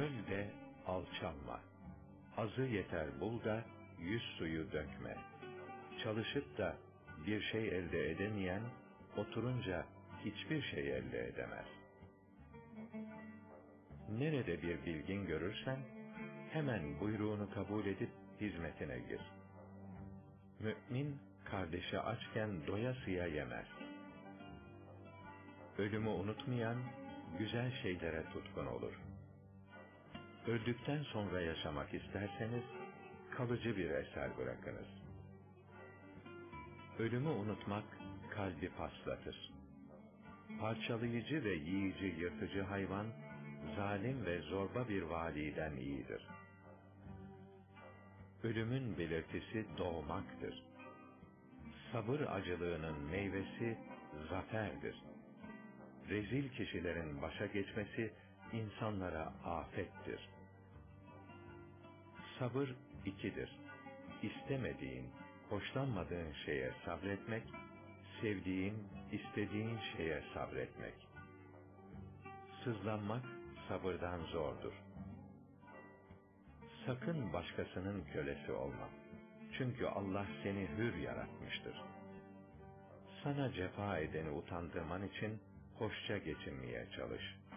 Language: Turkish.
Öl de alçalma. Azı yeter bul da yüz suyu dökme. Çalışıp da bir şey elde edemeyen, oturunca hiçbir şey elde edemez. Nerede bir bilgin görürsen, hemen buyruğunu kabul edip hizmetine gir. Mü'min, kardeşi açken doyasıya yemez. Ölümü unutmayan, güzel şeylere tutkun olur. Öldükten sonra yaşamak isterseniz, kalıcı bir eser bırakınız. Ölümü unutmak, kalbi paslatır. Parçalayıcı ve yiyici yırtıcı hayvan, zalim ve zorba bir validen iyidir. Ölümün belirtisi doğmaktır. Sabır acılığının meyvesi zaferdir. Rezil kişilerin başa geçmesi insanlara afettir. Sabır ikidir. İstemediğin, hoşlanmadığın şeye sabretmek, sevdiğin, istediğin şeye sabretmek. Sızlanmak sabırdan zordur. Sakın başkasının kölesi olma. Çünkü Allah seni hür yaratmıştır. Sana cefa edeni utandırman için hoşça geçinmeye çalış.''